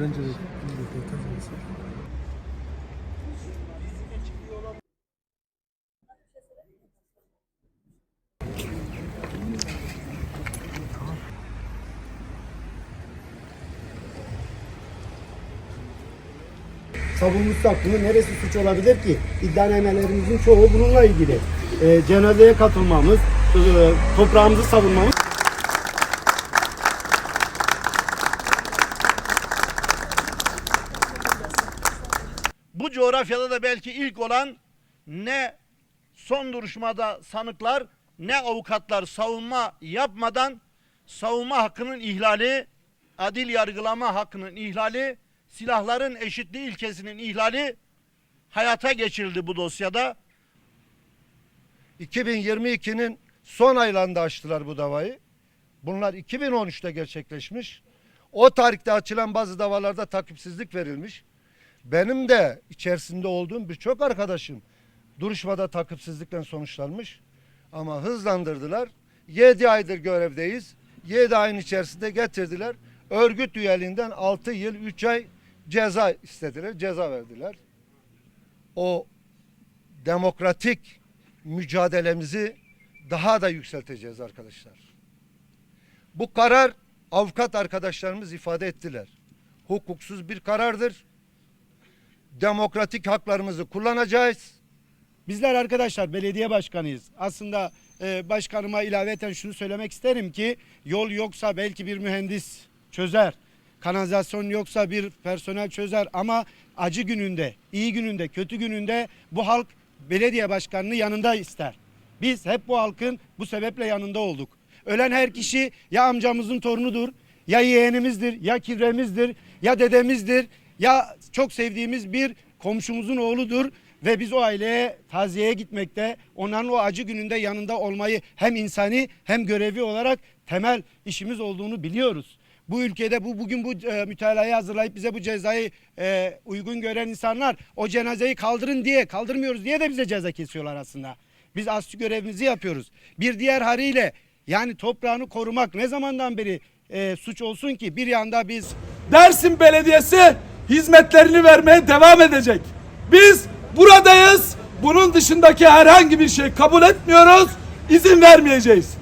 Bence de bir röportaj neresi suç olabilir ki? İddianamelerimizin çoğu bununla ilgili. Ee, cenazeye katılmamız, e, toprağımızı savunmamız. Bu coğrafyada da belki ilk olan ne son duruşmada sanıklar ne avukatlar savunma yapmadan savunma hakkının ihlali, adil yargılama hakkının ihlali, silahların eşitliği ilkesinin ihlali hayata geçirildi bu dosyada. 2022'nin son aylarında açtılar bu davayı. Bunlar 2013'te gerçekleşmiş. O tarihte açılan bazı davalarda takipsizlik verilmiş. Benim de içerisinde olduğum birçok arkadaşım duruşmada takipsizlikten sonuçlanmış. Ama hızlandırdılar. 7 aydır görevdeyiz. 7 ayın içerisinde getirdiler. Örgüt üyeliğinden 6 yıl 3 ay ceza istediler. Ceza verdiler. O demokratik mücadelemizi daha da yükselteceğiz arkadaşlar. Bu karar avukat arkadaşlarımız ifade ettiler. Hukuksuz bir karardır. Demokratik haklarımızı kullanacağız. Bizler arkadaşlar belediye başkanıyız. Aslında e, başkanıma ilaveten şunu söylemek isterim ki yol yoksa belki bir mühendis çözer. Kanalizasyon yoksa bir personel çözer ama acı gününde, iyi gününde, kötü gününde bu halk belediye başkanını yanında ister. Biz hep bu halkın bu sebeple yanında olduk. Ölen her kişi ya amcamızın torunudur, ya yeğenimizdir, ya kivremizdir, ya dedemizdir, ya çok sevdiğimiz bir komşumuzun oğludur ve biz o aileye taziyeye gitmekte, onların o acı gününde yanında olmayı hem insani hem görevi olarak temel işimiz olduğunu biliyoruz. Bu ülkede bu bugün bu e, mütalayı hazırlayıp bize bu cezayı e, uygun gören insanlar o cenazeyi kaldırın diye kaldırmıyoruz diye de bize ceza kesiyorlar aslında. Biz asli görevimizi yapıyoruz. Bir diğer haliyle yani toprağını korumak ne zamandan beri e, suç olsun ki bir yanda biz Dersim Belediyesi hizmetlerini vermeye devam edecek. Biz buradayız. Bunun dışındaki herhangi bir şey kabul etmiyoruz. İzin vermeyeceğiz.